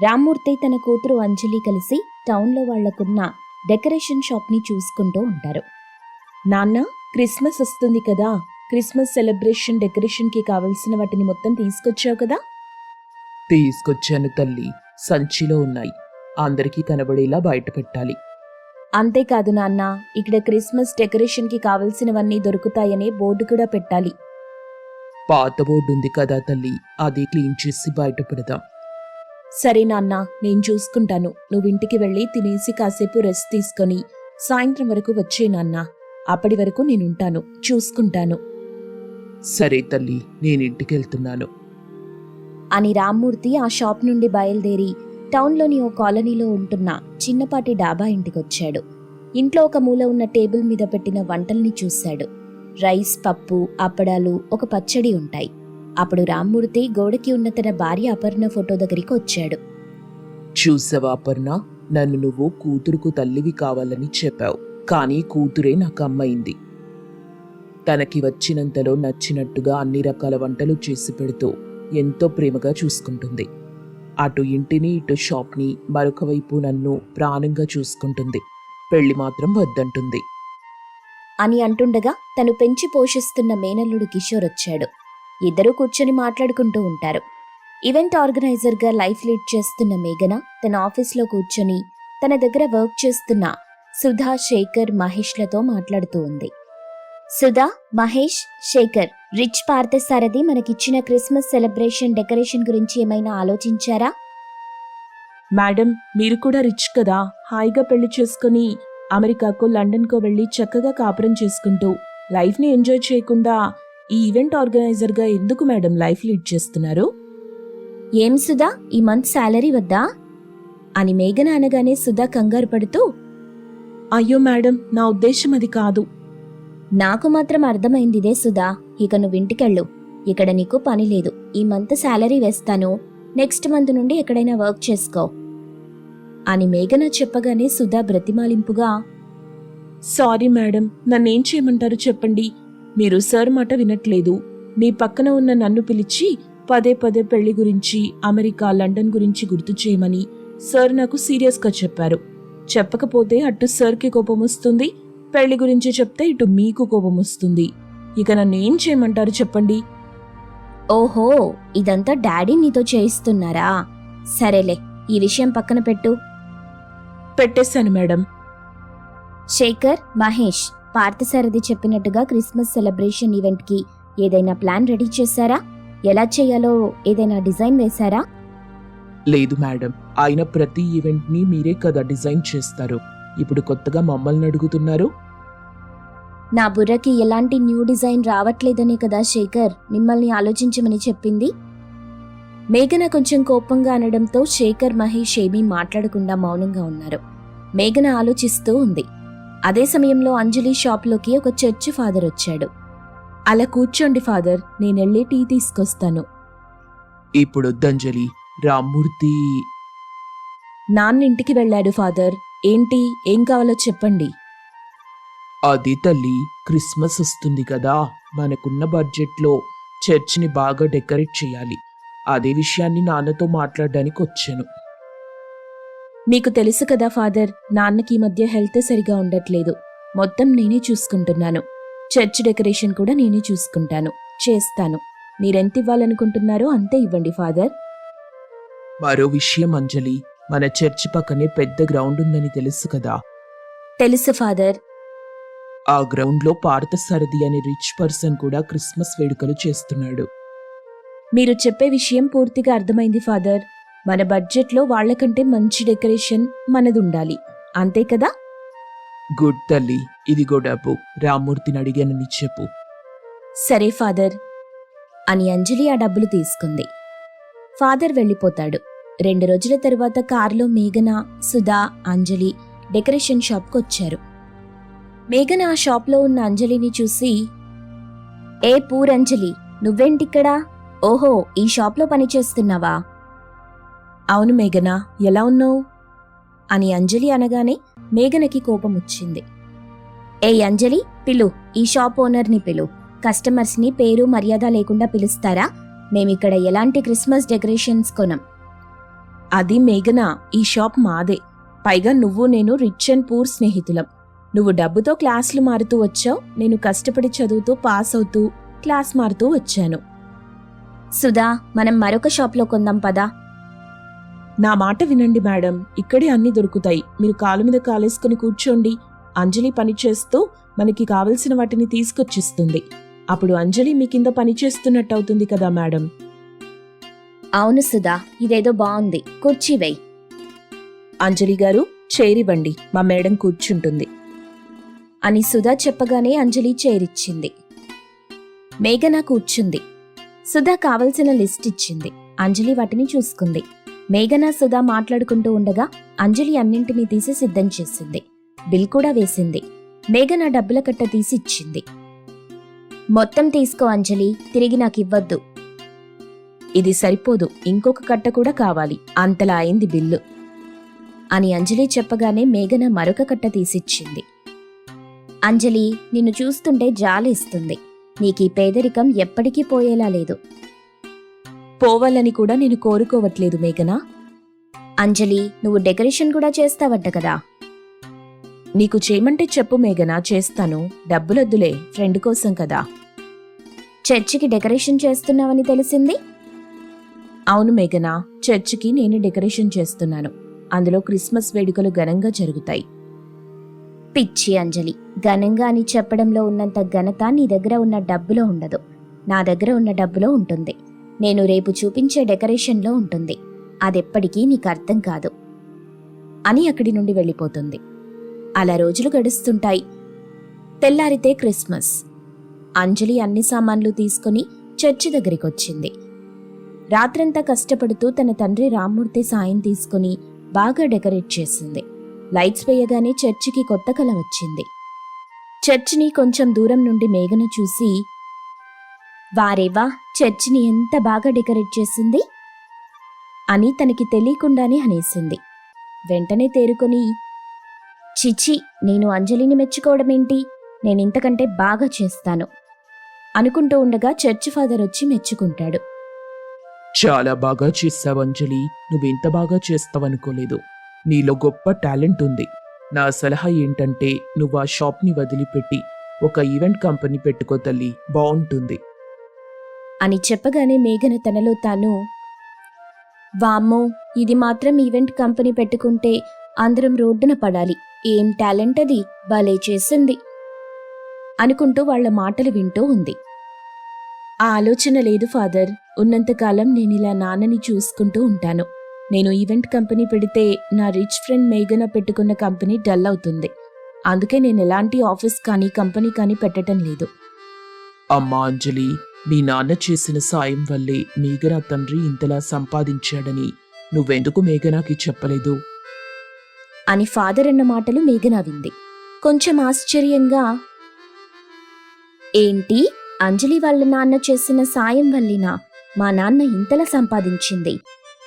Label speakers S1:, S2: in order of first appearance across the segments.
S1: రామ్మూర్తి తన కూతురు అంజలి కలిసి టౌన్లో వాళ్ళకున్న డెకరేషన్ షాప్ని చూసుకుంటూ ఉంటారు. నాన్న క్రిస్మస్ వస్తుంది కదా. క్రిస్మస్ సెలబ్రేషన్ డెకరేషన్కి కావలసిన వాటిని మొత్తం తీసుకొచ్చావు కదా?
S2: తీసుకొచ్చాను తల్లి. సంచిలో ఉన్నాయి. అందరికీ కనబడేలా బయట పెట్టాలి.
S1: అంతేకాదు నాన్న ఇక్కడ క్రిస్మస్ డెకరేషన్కి కావలసినవన్నీ దొరుకుతాయనే బోర్డు కూడా పెట్టాలి.
S2: పాత బోర్డు ఉంది కదా తల్లి. అది క్లీన్ చేసి బయట పెడదాం.
S1: సరే నాన్న నేను చూసుకుంటాను. నువ్వు ఇంటికి వెళ్ళి తినేసి కాసేపు రెస్ట్ తీసుకొని సాయంత్రం వరకు వచ్చే నాన్న. అప్పటి వరకు నేనుంటాను. చూసుకుంటాను.
S2: సరే తల్లి నేను ఇంటికి వెళ్తున్నాను.
S1: అని రామ్మూర్తి ఆ షాప్ నుండి బయలుదేరి టౌన్లోని ఓ కాలనీలో ఉంటున్న చిన్నపాటి డాబా ఇంటికొచ్చాడు. ఇంట్లో ఒక మూల ఉన్న టేబుల్ మీద పెట్టిన వంటల్ని చూశాడు. రైస్ పప్పు అప్పడాలు ఒక పచ్చడి ఉంటాయి. అప్పుడు రామ్మూర్తి గోడకి ఉన్న తన భార్య అపర్ణ ఫోటో దగ్గరికి వచ్చాడు.
S2: చూసావా అపర్ణ? నన్ను నువ్వు కూతురుకు తల్లివి కావాలని చెప్పావు. కానీ కూతురే నాకు అమ్మైంది. తనకి వచ్చినంతలో నచ్చినట్టుగా అన్ని రకాల వంటలు చేసి పెడుతూ ఎంతో ప్రేమగా చూసుకుంటుంది. అటు ఇంటిని ఇటు షాప్ని మరొక వైపు నన్ను ప్రాణంగా చూసుకుంటుంది. పెళ్ళి మాత్రం వద్దంటుంది.
S1: అని అంటుండగా తను పెంచి పోషిస్తున్న మేనల్లుడు కిషోర్ వచ్చాడు ఇద్దరూ కూర్చొని మాట్లాడుకుంటూ ఉంటారు. ఈవెంట్ ఆర్గనైజర్గా లైఫ్ లీడ్ చేస్తున్న మేఘన తన ఆఫీస్లో కూర్చొని తన దగ్గర వర్క్ చేస్తున్న సుధా శేఖర్ మహేష్లతో మాట్లాడుతూ ఉంది. సుధా మహేష్ శేఖర్ రిచ్ పార్థసారథి మనకిచ్చిన క్రిస్మస్ సెలబ్రేషన్ డెకరేషన్ గురించి ఏమైనా ఆలోచించారా?
S2: మేడం మీరు కూడా రిచ్ కదా. హాయిగా పెళ్ళి చేసుకుని అమెరికాకు లండన్కో వెళ్ళి చక్కగా కాపురం చేసుకుంటూ లైఫ్ని ఎంజాయ్ చేయకుండా ఈ ఈవెంట్ ఆర్గనైజర్గా ఎందుకు మేడం లైఫ్ లీడ్ చేస్తున్నారు?
S1: ఏం సుధా ఈ మంత్ శాలరీ వద్దా? అని మేఘన అనగానే సుధా కంగారు పడుతూ
S2: అయ్యో మేడం నా ఉద్దేశం అది కాదు.
S1: నాకు మాత్రం అర్థమైంది ఇదే సుధా ఇక నువ్వు ఇంటికెళ్ళు. ఇక్కడ నీకు పని లేదు. ఈ మంత్ శాలరీ వేస్తాను. నెక్స్ట్ మంత్ నుండి ఎక్కడైనా వర్క్ చేసుకో. అని మేఘన చెప్పగానే సుధా బ్రతిమాలింపుగా
S2: సారీ మేడం నన్నేం చేయమంటారు చెప్పండి. మీరు సార్ మాట వినట్లేదు. మీ పక్కన ఉన్న నన్ను పిలిచి పదే పదే పెళ్ళి గురించి అమెరికా లండన్ గురించి గుర్తు చేయమని సార్ నాకు సీరియస్గా చెప్పారు. చెప్పకపోతే అటు సార్కి కోపం వస్తుంది పెళ్ళి గురించి చెప్తే ఇటు మీకు కోపం వస్తుంది. ఇక నన్ను ఏం చేయమంటారు చెప్పండి?
S1: ఓహో ఇదంతా డాడీ నీతో చేయిస్తున్నారా? సరేలే ఈ విషయం పక్కన పెట్టు.
S2: పెట్టేశాను మేడం.
S1: శేఖర్ మహేష్ పార్థసారథి చెప్పినట్టుగా క్రిస్మస్ సెలబ్రేషన్ ఈవెంట్కి ఏదైనా ప్లాన్ రెడీ చేశారా? ఎలా చేయాలో ఏదైనా డిజైన్ వేశారా?
S2: లేదు మేడం. ఆయన ప్రతి ఈవెంట్ని మీరే కదా డిజైన్ చేస్తారు. ఇప్పుడు కొత్తగా మమ్మల్ని అడుగుతున్నారు?
S1: నా బుర్రకి ఎలాంటి న్యూ డిజైన్ రావట్లేదనే కదా శేఖర్. మిమ్మల్ని ఆలోచించమని చెప్పింది? మేఘన కొంచెం కోపంగా అనడంతో శేఖర్ మహేష్ ఏమీ మాట్లాడకుండా మౌనంగా ఉన్నారు. మేఘన ఆలోచిస్తూ ఉంది. అదే సమయంలో అంజలి షాప్లోకి ఒక చర్చ్ ఫాదర్ వచ్చాడు. అలా కూర్చోండి ఫాదర్ నేనెళ్ళి టీ తీసుకొస్తాను.
S2: ఇప్పుడు వద్దంజలి రామ్మూర్తి
S1: నాన్న ఇంటికి వెళ్ళాడు ఫాదర్. ఏంటి ఏం కావాలో చెప్పండి.
S2: అది తల్లి క్రిస్మస్ వస్తుంది కదా మనకున్న బడ్జెట్లో చర్చిని బాగా డెకరేట్ చేయాలి. అదే విషయాన్ని నాన్నతో మాట్లాడడానికి వచ్చాను.
S1: మీకు తెలుసు కదా ఫాదర్ నాన్నకి మధ్య హెల్త్ సరిగా ఉండట్లేదు. మొత్తం నేనే చూసుకుంటున్నాను. చర్చ్ డెకరేషన్ కూడా నేనే చూసుకుంటాను. చేస్తాను. మీరెంత ఇవ్వాలనుకుంటున్నారో అంతే ఇవ్వండి ఫాదర్.
S2: మరో విషయం అంజలి. మన చర్చి పక్కనే పెద్ద గ్రౌండ్ ఉందని తెలుసు కదా.
S1: తెలుసు ఫాదర్.
S2: ఆ గ్రౌండ్లో పార్థసారథి అనే రిచ్ పర్సన్ కూడా క్రిస్మస్ వేడుకలు చేస్తున్నాడు.
S1: మీరు చెప్పే విషయం పూర్తిగా అర్థమైంది ఫాదర్. మన బడ్జెట్లో వాళ్ళకంటే మంచి డెకరేషన్ మనది ఉండాలి అంతే కదా?
S2: గుడ్ తల్లి ఇదిగో డబ్బు. రామ్మూర్తిని అడిగానని చెప్పు.
S1: సరే ఫాదర్. అని అంజలి ఆ డబ్బులు తీసుకుంది. ఫాదర్ వెళ్ళిపోతాడు. రెండు రోజుల తర్వాత కారులో మేఘన సుధా అంజలి డెకరేషన్ షాప్కి వచ్చారు. మేఘన ఆ షాప్లో ఉన్న అంజలిని చూసి ఏ పూరంజలి నువ్వేంటిక్కడా? ఓహో ఈ షాప్లో పనిచేస్తున్నావా? అవును మేఘన ఎలా ఉన్నావు? అని అంజలి అనగానే మేఘనకి కోపం వచ్చింది. ఏ అంజలి పిలు ఈ షాప్ ఓనర్ని పిలు. కస్టమర్స్ని పేరు మర్యాద లేకుండా పిలుస్తారా? మేమిక్కడ ఎలాంటి క్రిస్మస్ డెకరేషన్స్ కొనం?
S3: అది మేఘనా ఈ షాప్ మాదే. పైగా నువ్వు నేను రిచ్ అండ్ పూర్ స్నేహితులం. నువ్వు డబ్బుతో క్లాసులు మారుతూ వచ్చావు నేను కష్టపడి చదువుతూ పాస్ అవుతూ క్లాస్ మారుతూ వచ్చాను.
S1: సుధా మనం మరొక షాప్లో కొందాం పదా?
S3: నా మాట వినండి మేడం. ఇక్కడే అన్ని దొరుకుతాయి. మీరు కాలు మీద కాలేసుకుని కూర్చోండి. అంజలి పని చేస్తూ మనకి కావలసిన వాటిని తీసుకొచ్చిస్తుంది. అప్పుడు అంజలి మీ కింద పని చేస్తున్నట్టు అవుతుంది కదా మేడం?
S1: అవును సుధా ఇదేదో బాగుంది. కుర్చీ వేయ్.
S3: అంజలి గారు చేరివ్వండి. మా మేడం కూర్చుంటుంది.
S1: అని సుధా చెప్పగానే అంజలి చేరిచ్చింది. మేఘన కూర్చుంది. సుధా కావలసిన లిస్ట్ ఇచ్చింది. అంజలి వాటిని చూసుకుంది. మేఘన సుధా మాట్లాడుకుంటూ ఉండగా అంజలి అన్నింటినీ తీసి సిద్ధం చేసింది. బిల్ కూడా వేసింది. మేఘన డబ్బుల కట్ట తీసి ఇచ్చింది. మొత్తం తీసుకో అంజలి తిరిగి నాకు ఇవ్వద్దు
S3: ఇది సరిపోదు ఇంకొక కట్ట కూడా కావాలి. అంతలా అయింది బిల్లు.
S1: అని అంజలి చెప్పగానే మేఘన మరొక కట్ట తీసిచ్చింది అంజలి నిన్ను చూస్తుంటే జాలిస్తుంది. నీకీ పేదరికం ఎప్పటికీ పోయేలా లేదు.
S3: పోవాలని కూడా నేను కోరుకోవట్లేదు మేఘనా.
S1: అంజలి నువ్వు డెకరేషన్ కూడా చేస్తావట కదా.
S3: నీకు చేయమంటే చెప్పు మేఘనా చేస్తాను. డబ్బులొద్దులే ఫ్రెండ్ కోసం కదా.
S1: చర్చికి డెకరేషన్ చేస్తున్నావని తెలిసింది?
S3: అవును మేఘనా. చర్చికి నేను డెకరేషన్ చేస్తున్నాను. అందులో క్రిస్మస్ వేడుకలు ఘనంగా జరుగుతాయి.
S1: పిచ్చి అంజలి. ఘనంగా అని చెప్పడంలో ఉన్నంత ఘనత నీ దగ్గర ఉన్న డబ్బులో ఉండదు. నా దగ్గర ఉన్న డబ్బులో ఉంటుంది. నేను రేపు చూపించే డెకరేషన్లో ఉంటుంది. అదెప్పటికీ నీకు అర్థం కాదు. అని అక్కడి నుండి వెళ్ళిపోతుంది. అలా రోజులు గడుస్తుంటాయి. తెల్లారితే క్రిస్మస్. అంజలి అన్ని సామాన్లు తీసుకుని చర్చి దగ్గరికి వచ్చింది రాత్రంతా కష్టపడుతూ తన తండ్రి రామ్మూర్తి సాయం తీసుకుని బాగా డెకరేట్ చేసింది. లైట్స్ వేయగానే చర్చికి కొత్త కల వచ్చింది. చర్చిని కొంచెం దూరం నుండి మేఘన చూసి వారేవా చర్చిని ఎంత బాగా డెకరేట్ చేసింది? అని తనకి తెలియకుండానే అనేసింది. వెంటనే తేరుకొని చిచి నేను అంజలిని మెచ్చుకోవడమేంటి? నేనింతకంటే బాగా చేస్తాను అనుకుంటూ ఉండగా చర్చి ఫాదర్ వచ్చి మెచ్చుకుంటాడు.
S2: చాలా బాగా చేస్తావు అంజలి నువ్వెంత బాగా చేస్తావనుకోలేదు. నీలో గొప్ప టాలెంట్ ఉంది. నా సలహా ఏంటంటే నువ్వు ఆ షాప్ని వదిలిపెట్టి ఒక ఈవెంట్ కంపెనీ పెట్టుకో తల్లి బాగుంటుంది.
S1: అని చెప్పగానే మేఘన తనలో తాను వామ్మో ఇది మాత్రం ఈవెంట్ కంపెనీ పెట్టుకుంటే అందరం రోడ్డున పడాలి. ఏం టాలెంట్ అది? భలే చేసింది. అనుకుంటూ వాళ్ళ మాటలు వింటూ ఉంది.
S3: ఆ ఆలోచన లేదు ఫాదర్. ఉన్నంతకాలం నేను ఇలా నాన్నని చూసుకుంటూ ఉంటాను. నేను ఈవెంట్ కంపెనీ పెడితే నా రిచ్ ఫ్రెండ్ మేఘన పెట్టుకున్న కంపెనీ డల్ అవుతుంది. అందుకే నేను ఎలాంటి ఆఫీస్ కానీ కంపెనీ కానీ పెట్టడం లేదు.
S2: అమ్మా అంజలి మీ నాన్న చేసిన సాయం వల్లే మేఘనా తండ్రి ఇంతలా సంపాదించాడని. నువ్వెందుకు మేఘనాకి చెప్పలేదు?
S1: అని ఫాదర్ అన్న మాటలు మేఘన వింది. కొంచెం ఆశ్చర్యంగా ఏంటి? అంజలి వాళ్ళ నాన్న చేసిన సాయం వల్లినా? మా నాన్న ఇంతలా సంపాదించింది.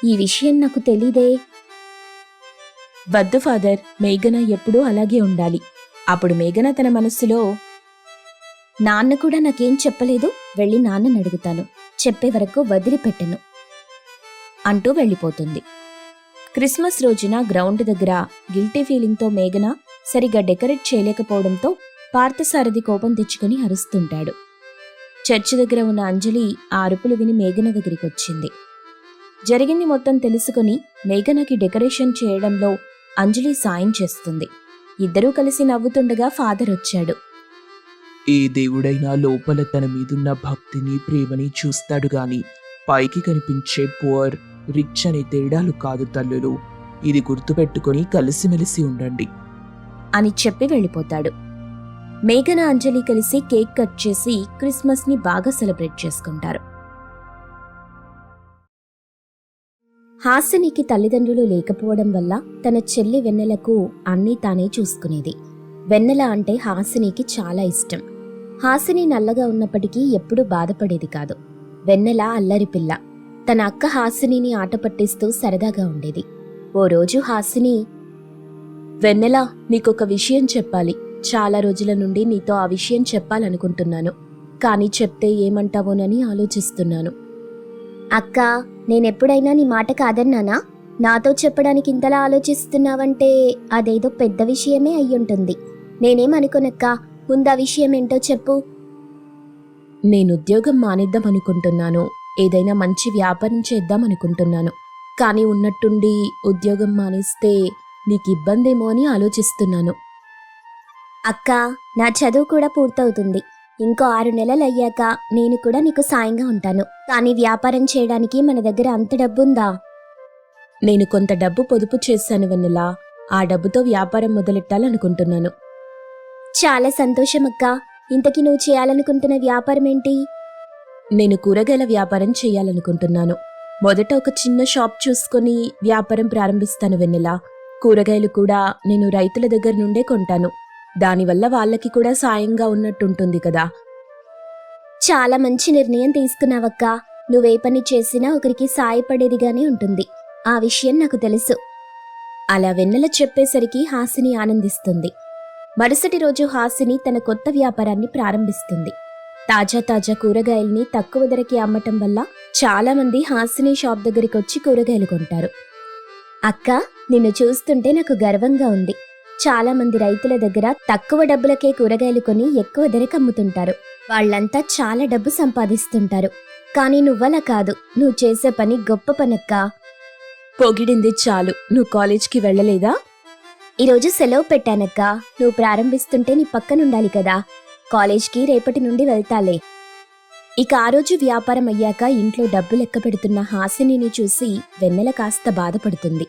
S1: ఈ విషయం నాకు తెలీదే.
S3: వద్దు ఫాదర్ మేఘన ఎప్పుడూ అలాగే ఉండాలి. అప్పుడు మేఘన తన మనస్సులో
S1: నాన్న కూడా నాకేం చెప్పలేదు? వెళ్ళి నాన్నని అడుగుతాను. చెప్పే వరకు వదిలిపెట్టను. అంటూ వెళ్ళిపోతుంది. క్రిస్మస్ రోజున గ్రౌండ్ దగ్గర గిల్టీ ఫీలింగ్తో మేఘన సరిగా డెకరేట్ చేయలేకపోవడంతో పార్థసారథి కోపం తెచ్చుకుని అరుస్తుంటాడు. చర్చి దగ్గర ఉన్న అంజలి ఆ అరుపులు విని మేఘన దగ్గరికి వచ్చింది. జరిగింది మొత్తం తెలుసుకుని మేఘనకి డెకరేషన్ చేయడంలో అంజలి సాయం చేస్తుంది. ఇద్దరూ కలిసి నవ్వుతుండగా ఫాదర్ వచ్చాడు.
S2: ఏ దేవుడైనా లోపల తన మీదున్న భక్తిని ప్రేమని చూస్తాడు గాని పైకి కనిపించే పువర్ రిచ్ అనే తేడాలు కాదు తల్లులు. ఇది గుర్తుపెట్టుకుని కలిసిమెలిసి ఉండండి.
S1: అని చెప్పి వెళ్ళిపోతాడు. మేఘన అంజలి కలిసి కేక్ కట్ చేసి క్రిస్మస్ని బాగా సెలబ్రేట్ చేసుకుంటారు. హాసినికి తల్లిదండ్రులు లేకపోవడం వల్ల తన చెల్లి వెన్నెలకు అన్నీ తానే చూసుకునేది. వెన్నెల అంటే హాసినికి చాలా ఇష్టం. హాసిని నల్లగా ఉన్నప్పటికీ ఎప్పుడూ బాధపడేది కాదు. వెన్నెల అల్లరి పిల్ల. తన అక్క హాసినిని ఆట పట్టిస్తూ సరదాగా ఉండేది. ఓ రోజు హాసిని
S3: వెన్నెల నీకొక విషయం చెప్పాలి. చాలా రోజుల నుండి నీతో ఆ విషయం చెప్పాలనుకుంటున్నాను. కానీ చెప్తే ఏమంటావోనని ఆలోచిస్తున్నాను.
S1: అక్క నేనెప్పుడైనా నీ మాట కాదన్నానా?
S4: నాతో చెప్పడానికి ఇంతలా ఆలోచిస్తున్నావంటే అదేదో పెద్ద విషయమే అయ్యుంటుంది. నేనేమనుకోనక్కా? ముందా విషయం ఏంటో చెప్పు.
S1: నేను ఉద్యోగం మానేద్దాం అనుకుంటున్నాను ఏదైనా మంచి వ్యాపారం చేద్దాం అనుకుంటున్నాను కానీ ఉన్నట్టుండి ఉద్యోగం మానేస్తే నీకు ఇబ్బందేమో అని ఆలోచిస్తున్నాను.
S4: అక్క నా చదువు కూడా పూర్తవుతుంది. ఇంకో ఆరు నెలలు అయ్యాక నేను కూడా నీకు సాయంగా ఉంటాను. కానీ వ్యాపారం చేయడానికి మన దగ్గర అంత డబ్బుందా?
S1: నేను కొంత డబ్బు పొదుపు చేశాను వెన్నెలా. ఆ డబ్బుతో వ్యాపారం మొదలెట్టాలనుకుంటున్నాను.
S4: చాలా సంతోషం అక్క ఇంతకీ నువ్వు చేయాలనుకుంటున్న వ్యాపారం ఏంటి
S1: నేను కూరగాయల వ్యాపారం చేయాలనుకుంటున్నాను. మొదట ఒక చిన్న షాప్ చూసుకొని వ్యాపారం ప్రారంభిస్తాను వెన్నెలా. కూరగాయలు కూడా నేను రైతుల దగ్గర నుండే కొంటాను. దానివల్ల వాళ్ళకి కూడా సాయంగా ఉన్నట్టుంటుంది కదా.
S4: చాలా మంచి నిర్ణయం తీసుకున్నావక్క. నువ్వే పని చేసినా ఒకరికి సాయపడేదిగానే ఉంటుంది. ఆ విషయం నాకు తెలుసు.
S1: అలా వెన్నెల చెప్పేసరికి హాసిని ఆనందిస్తుంది. మరుసటి రోజు హాసిని తన కొత్త వ్యాపారాన్ని ప్రారంభిస్తుంది. తాజా తాజా కూరగాయల్ని తక్కువ ధరకి అమ్మటం వల్ల చాలా మంది హాసిని షాప్ దగ్గరికి వచ్చి కూరగాయలు కొంటారు.
S4: అక్క నిన్ను చూస్తుంటే నాకు గర్వంగా ఉంది. చాలా మంది రైతుల దగ్గర తక్కువ డబ్బులకే కూరగాయలు కొని ఎక్కువ ధరకు అమ్ముతుంటారు. వాళ్ళంతా చాలా డబ్బు సంపాదిస్తుంటారు. కానీ నువ్వలా కాదు. నువ్వు చేసే పని గొప్ప పనక్కా.
S1: పొగిడింది చాలు. నువ్వు కాలేజ్కి వెళ్ళలేదా?
S4: ఈరోజు సెలవు పెట్టానక్క. నువ్వు ప్రారంభిస్తుంటే నీ పక్కనుండాలి కదా. కాలేజ్కి రేపటి నుండి వెళ్తాలే.
S1: ఇక ఆ రోజు వ్యాపారం అయ్యాక ఇంట్లో డబ్బు లెక్క పెడుతున్న హాసినిని చూసి వెన్నెల కాస్త బాధపడుతుంది.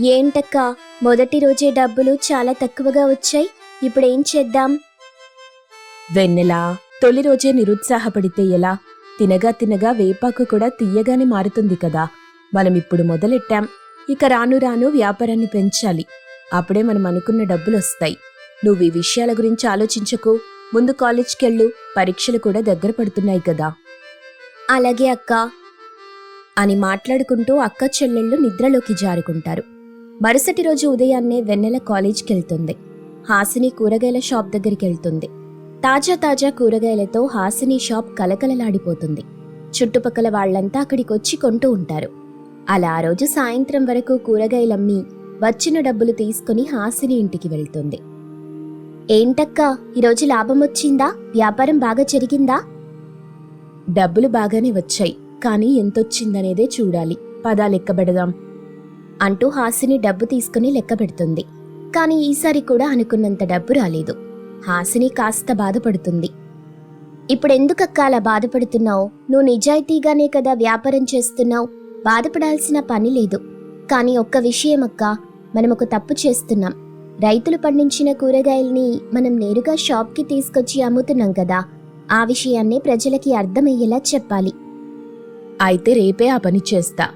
S4: ఏంటక్క మొదటి రోజే డబ్బులు చాలా తక్కువగా వచ్చాయి. ఇప్పుడేం చేద్దాం?
S1: వెన్నెల తొలి రోజే నిరుత్సాహపడితే ఎలా? తినగా తినగా వేపాకు కూడా తీయగానే మారుతుంది కదా. మనం ఇప్పుడు మొదలెట్టాం. ఇక రాను రాను వ్యాపారాన్ని పెంచాలి. అప్పుడే మనం అనుకున్న డబ్బులొస్తాయి నువ్వు ఈ విషయాల గురించి ఆలోచించకు. ముందు కాలేజ్కెళ్ళు. పరీక్షలు కూడా దగ్గర పడుతున్నాయి కదా.
S4: అలాగే అక్క.
S1: అని మాట్లాడుకుంటూ అక్క చెల్లెళ్ళు నిద్రలోకి జారుకుంటారు. మరుసటి రోజు ఉదయాన్నే వెన్నెల కాలేజ్కెళ్తుంది. హాసిని కూరగాయల షాప్ దగ్గరికి వెళ్తుంది తాజా తాజా కూరగాయలతో హాసిని షాప్ కలకలలాడిపోతుంది. చుట్టుపక్కల వాళ్ళంతా అక్కడికొచ్చి కొంటూ ఉంటారు. అలా ఆ రోజు సాయంత్రం వరకు కూరగాయలమ్మి వచ్చిన డబ్బులు తీసుకుని హాసిని ఇంటికి వెళ్తుంది.
S4: ఏంటక్క ఈరోజు లాభం వచ్చిందా? వ్యాపారం బాగా జరిగిందా?
S1: డబ్బులు బాగానే వచ్చాయి కానీ ఎంతొచ్చిందనేదే చూడాలి. పదా లెక్కబెడదాం
S4: అంటూ హాసిని డబ్బు తీసుకుని లెక్కబెడుతుంది కానీ ఈసారి కూడా అనుకున్నంత డబ్బు రాలేదు.
S1: హాసిని కాస్త బాధపడుతుంది.
S4: ఇప్పుడెందుకక్క అలా బాధపడుతున్నావు? నువ్వు నిజాయితీగానే కదా వ్యాపారం చేస్తున్నావు? బాధపడాల్సిన పని లేదు. కానీ ఒక్క విషయం అక్క మనం ఒక తప్పు చేస్తున్నాం. రైతులు పండించిన కూరగాయల్ని మనం నేరుగా షాప్కి తీసుకొచ్చి అమ్ముతున్నాం కదా ఆ విషయాన్నే ప్రజలకి అర్థమయ్యేలా చెప్పాలి.
S1: అయితే రేపే ఆ పని చేస్తా.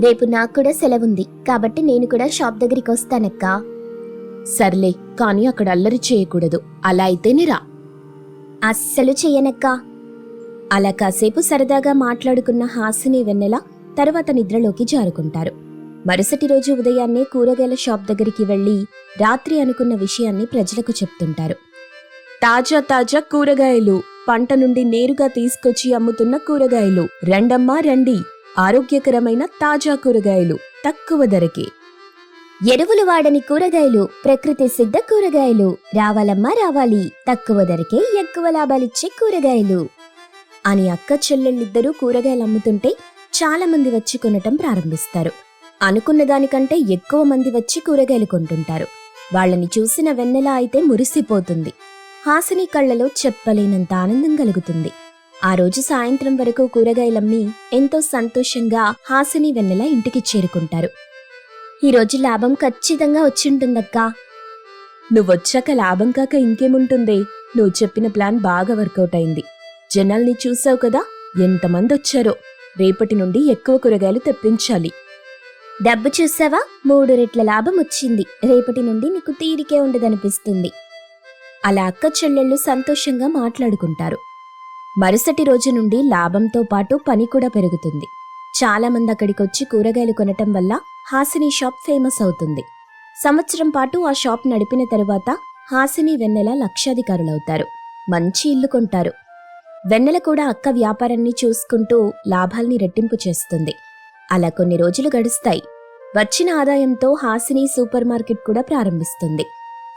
S4: రేపు నాకు కూడా సెలవుంది కాబట్టి నేను కూడా షాప్ దగ్గరికి వస్తానక్కా.
S1: సర్లే కానీ అక్కడ అల్లరి చేయకూడదు. అలా అయితేనే రా.
S4: అస్సలు చెయ్యనక్కా.
S1: అలా కాసేపు సరదాగా మాట్లాడుకున్న హాసిని వెన్నెల తర్వాత నిద్రలోకి జారుకుంటారు. మరుసటి రోజు ఉదయాన్నే కూరగాయల షాప్ దగ్గరికి వెళ్ళి రాత్రి అనుకున్న విషయాన్ని ప్రజలకు చెప్తుంటారు. తాజా తాజా కూరగాయలు పంట నుండి నేరుగా తీసుకొచ్చి అమ్ముతున్న కూరగాయలు. రెండమ్మా రండి. ఆరోగ్యకరమైన తాజా కూరగాయలు తక్కువ ధరకే.
S4: ఎరువులు వాడని కూరగాయలు ప్రకృతి సిద్ధ కూరగాయలు. రావాలమ్మా రావాలి. తక్కువ ధరకే ఎక్కువ లాభాలిచ్చే కూరగాయలు.
S1: అని అక్క చెల్లెళ్ళిద్దరూ కూరగాయలు అమ్ముతుంటే చాలా మంది వచ్చి కొనటం ప్రారంభిస్తారు. అనుకున్న దానికంటే ఎక్కువ మంది వచ్చి కూరగాయలు కొంటుంటారు. వాళ్ళని చూసిన వెన్నెల అయితే మురిసిపోతుంది. హాసిని కళ్ళలో చెప్పలేనంత ఆనందం కలుగుతుంది. ఆ రోజు సాయంత్రం వరకు కూరగాయలమ్మి ఎంతో సంతోషంగా హాసిని వెన్నెల ఇంటికి చేరుకుంటారు.
S4: ఈ రోజు లాభం ఖచ్చితంగా వచ్చింటుందక్కా.
S1: నువ్వొచ్చాక లాభం కాక ఇంకేముంటుందే? నువ్వు చెప్పిన ప్లాన్ బాగా వర్కౌట్ అయింది. జనాల్ని చూసావు కదా? ఎంతమంది వచ్చారో రేపటి నుండి ఎక్కువ కూరగాయలు తెప్పించాలి.
S4: డబ్బు చూసావా? మూడు రెట్ల లాభం వచ్చింది. రేపటి నుండి నీకు తీరికే ఉండదనిపిస్తుంది.
S1: అలా అక్క చెల్లెళ్ళు సంతోషంగా మాట్లాడుకుంటారు. మరుసటి రోజు నుండి లాభంతో పాటు పని కూడా పెరుగుతుంది. చాలా మంది అక్కడికొచ్చి కూరగాయలు కొనటం వల్ల హాసిని షాప్ ఫేమస్ అవుతుంది. సంవత్సరం పాటు ఆ షాప్ నడిపిన తరువాత హాసిని వెన్నెల లక్షాధికారులవుతారు. మంచి ఇల్లు కొంటారు. వెన్నెల కూడా అక్క వ్యాపారాన్ని చూసుకుంటూ లాభాల్ని రెట్టింపు చేస్తుంది. అలా కొన్ని రోజులు గడుస్తాయి. వచ్చిన ఆదాయంతో హాసిని సూపర్ మార్కెట్ కూడా ప్రారంభిస్తుంది.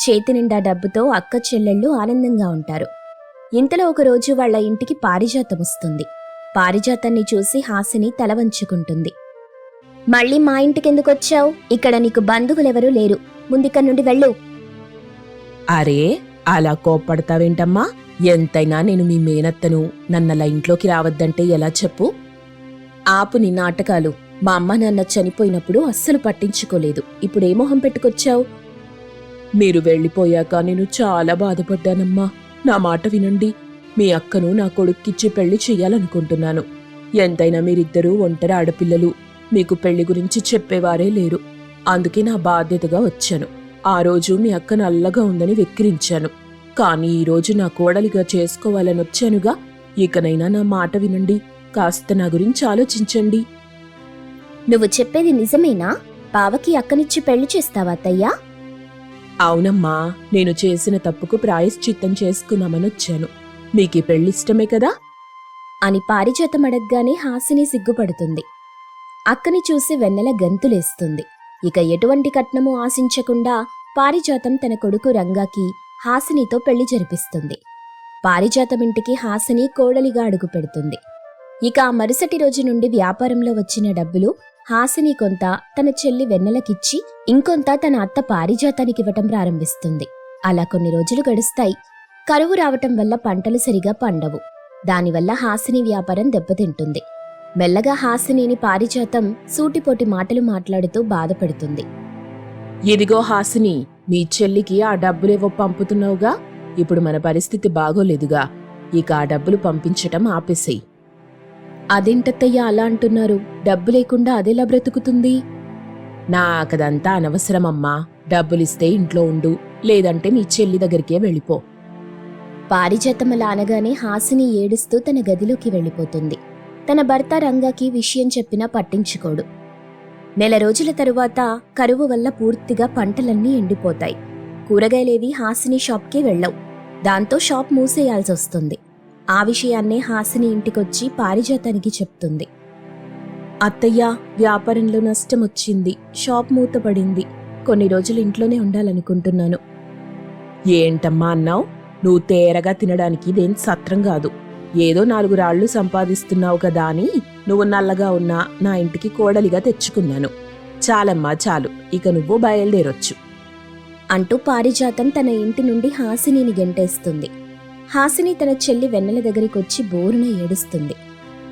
S1: చేతి నిండా డబ్బుతో అక్క చెల్లెళ్ళు ఆనందంగా ఉంటారు. ఇంతలో ఒకరోజు వాళ్ళ ఇంటికి పారిజాతం వస్తుంది. పారిజాతాన్ని చూసి హాసిని తల వంచుకుంటుంది.
S4: మళ్ళీ మా ఇంటికెందుకు వచ్చావు? ఇక్కడ నీకు బంధువులెవరూ లేరు. ముందిక్కడి నుండి వెళ్ళు.
S2: అరే అలా కోప్పడతావేంటమ్మా? ఎంతైనా నేను మీ మేనత్తను. నన్నలా ఇంట్లోకి రావద్దంటే ఎలా చెప్పు? ఆపు నీ నాటకాలు. మా అమ్మ నాన్న చనిపోయినప్పుడు అస్సలు పట్టించుకోలేదు. ఇప్పుడే మొహం పెట్టుకొచ్చావు? మీరు వెళ్ళిపోయాక నేను చాలా బాధపడ్డానమ్మా. నా మాట వినండి. మీ అక్కను నా కొడుక్కిచ్చి పెళ్ళి చెయ్యాలనుకుంటున్నాను ఎంతైనా మీరిద్దరూ ఒంటరి ఆడపిల్లలు. మీకు పెళ్ళి గురించి చెప్పేవారే లేరు. అందుకే నా బాధ్యతగా వచ్చాను. ఆ రోజు మీ అక్క నల్లగా ఉందని వెక్కిరించాను. కానీ ఈరోజు నా కోడలిగా చేసుకోవాలని వచ్చానుగా ఇకనైనా నా మాట వినండి. కాస్త నా గురించి ఆలోచించండి.
S4: నువ్వు చెప్పేది నిజమేనా? బావకి అక్కనిచ్చి పెళ్ళి చేస్తావా అత్తయ్యా?
S2: అవునమ్మా నేను చేసిన తప్పుకు ప్రాయశ్చిత్తం చేసుకుందామని వచ్చాను. మీకు ఈ పెళ్ళిష్టమే కదా?
S1: అని పారిజాతం అడగగానే హాసిని సిగ్గుపడుతుంది. అక్కని చూసి వెన్నెల గంతులేస్తుంది. ఇక ఎటువంటి కట్నము ఆశించకుండా పారిజాతం తన కొడుకు రంగాకి హాసినితో పెళ్ళి జరిపిస్తుంది. పారిజాతం ఇంటికి హాసిని కోడలిగా అడుగు పెడుతుంది ఇక ఆ మరుసటి రోజు నుండి వ్యాపారంలో వచ్చిన డబ్బులు హాసిని కొంత తన చెల్లి వెన్నెలకిచ్చి ఇంకొంత తన అత్త పారిజాతానికి ఇవ్వటం ప్రారంభిస్తుంది. అలా కొన్ని రోజులు గడుస్తాయి. కరువు రావటం వల్ల పంటలు సరిగా పండవు. దానివల్ల హాసిని వ్యాపారం దెబ్బతింటుంది. మెల్లగా హాసినిని పారిజాతం సూటిపోటి మాటలు మాట్లాడుతూ బాధపడుతుంది.
S2: ఇదిగో హాసిని మీ చెల్లికి ఆ డబ్బులేవో పంపుతున్నావుగా? ఇప్పుడు మన పరిస్థితి బాగోలేదుగా. ఇక ఆ డబ్బులు పంపించటం ఆపేసేయి. అదేంటత్తయ్య అలా అంటున్నారు? డబ్బు లేకుండా అదెలా బ్రతుకుతుంది? నాకదంతా అనవసరమమ్మా. డబ్బులిస్తే ఇంట్లో ఉండు. లేదంటే మీ చెల్లి దగ్గరికే వెళ్ళిపో.
S1: పారిజాతం అనగానే హాసిని ఏడుస్తూ తన గదిలోకి వెళ్ళిపోతుంది. తన భర్త రంగాకి విషయం చెప్పినా పట్టించుకోడు. నెల రోజుల తరువాత కరువు వల్ల పూర్తిగా పంటలన్నీ ఎండిపోతాయి. కూరగాయలేవి హాసిని షాప్కి వెళ్ళవు. దాంతో షాప్ మూసేయాల్సి వస్తుంది ఆ విషయాన్నే హాసిని ఇంటికొచ్చి పారిజాతానికి చెప్తుంది. అత్తయ్య వ్యాపారంలో నష్టం వచ్చింది షాప్ మూతపడింది కొన్ని రోజులు ఇంట్లోనే ఉండాలనుకుంటున్నాను.
S2: ఏంటమ్మా అన్నావు? నువ్వు తేరగా తినడానికి ఇదేం సత్రం కాదు. ఏదో నాలుగు రాళ్ళు సంపాదిస్తున్నావు కదా అని నువ్వు నల్లగా ఉన్నా నా ఇంటికి కోడలిగా తెచ్చుకున్నాను. చాలమ్మా చాలు ఇక నువ్వు బయలుదేరొచ్చు.
S1: అంటూ పారిజాతం తన ఇంటి నుండి హాసినిని గెంటేస్తుంది. హాసిని తన చెల్లి వెన్నెల దగ్గరికొచ్చి బోరున ఏడుస్తుంది.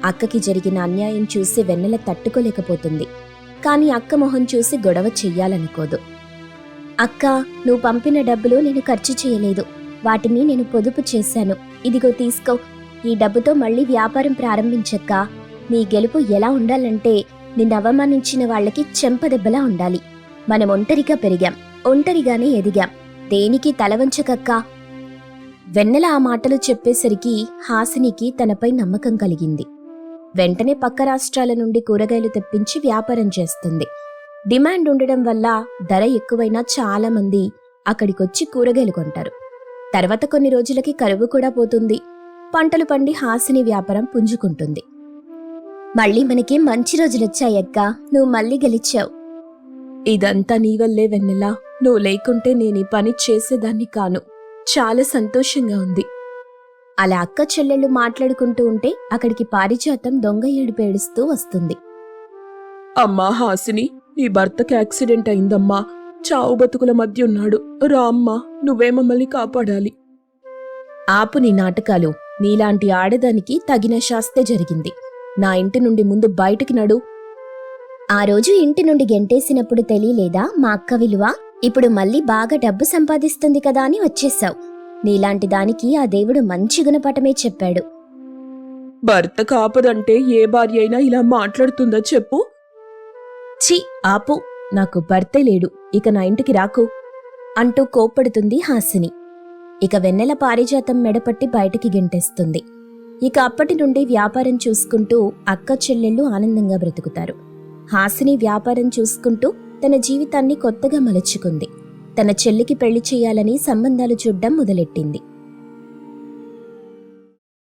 S1: అక్కకి జరిగిన అన్యాయం చూసి వెన్నెల తట్టుకోలేకపోతుంది. కాని అక్క మొహం చూసి గొడవ చెయ్యాలనుకోదు. అక్క నువ్వు పంపిన డబ్బులు నేను ఖర్చు చేయలేదు. వాటిని నేను పొదుపు చేశాను. ఇదిగో తీసుకో. ఈ డబ్బుతో మళ్ళీ వ్యాపారం ప్రారంభించక్క. నీ గెలుపు ఎలా ఉండాలంటే నిన్ను అవమానించిన వాళ్ళకి చెంపదెబ్బలా ఉండాలి. మనం ఒంటరిగా పెరిగాం. ఒంటరిగానే ఎదిగాం. దేనికి తలవంచకక్కా? వెన్నెల ఆ మాటలు చెప్పేసరికి హాసినికి తనపై నమ్మకం కలిగింది. వెంటనే పక్క రాష్ట్రాల నుండి కూరగాయలు తెప్పించి వ్యాపారం చేస్తుంది. డిమాండ్ ఉండడం వల్ల ధర ఎక్కువైనా చాలా మంది అక్కడికొచ్చి కూరగాయలు కొంటారు. తర్వాత కొన్ని రోజులకి కరువు కూడా పోతుంది. పంటలు పండి హాసిని వ్యాపారం పుంజుకుంటుంది. మళ్ళీ మనకి మంచి రోజులొచ్చాయక్క నువ్వు మళ్ళీ గెలిచావు.
S2: ఇదంతా నీ వల్లే వెన్నెలా. నువ్వు లేకుంటే నేను ఈ పని చేసేదాన్ని కాను. చాలా సంతోషంగా ఉంది.
S1: అలా అక్క చెల్లెళ్ళు మాట్లాడుకుంటూ ఉంటే అక్కడికి పారిజాతం దొంగ ఏడుపు ఏడుస్తూ వస్తుంది.
S2: అమ్మా హాసిని నీ భర్తకి యాక్సిడెంట్ అయిందమ్మా. చావు బతుకుల మధ్య ఉన్నాడు. రా అమ్మా నువ్వే మమ్మల్ని కాపాడాలి.
S1: ఆపు నీ నాటకాలు నీలాంటి ఆడదానికి తగిన శాస్తే జరిగింది. నా ఇంటి నుండి ముందు బయటికి నడు. ఆ రోజు ఇంటి నుండి గెంటేసినప్పుడు తెలియలేదా మా అక్క విలువ? ఇప్పుడు మళ్ళీ బాగా డబ్బు సంపాదిస్తుంది కదా అని వచ్చేసావు నీలాంటి దానికి ఆ దేవుడు మంచి గుణపటమే చెప్పాడు.
S2: భర్త కాపదంటే ఏ భార్య అయినా ఇలా మాట్లాడుతుందా చెప్పు.
S1: ఛీ ఆపు. నాకు భర్తే లేడు. ఇక నా ఇంటికి రాకు. అంటూ కోప్పడుతుంది హాసిని. ఇక వెన్నెల పారిజాతం మెడపట్టి బయటికి గెంటేస్తుంది. ఇక అప్పటి నుండి వ్యాపారం చూసుకుంటూ అక్క చెల్లెళ్ళు ఆనందంగా బ్రతుకుతారు. హాసిని వ్యాపారం చూసుకుంటూ తన జీవితాన్ని కొత్తగా మలుచుకుంది. తన చెల్లికి పెళ్ళి చేయాలని సంబంధాలు చూడ్డం మొదలెట్టింది.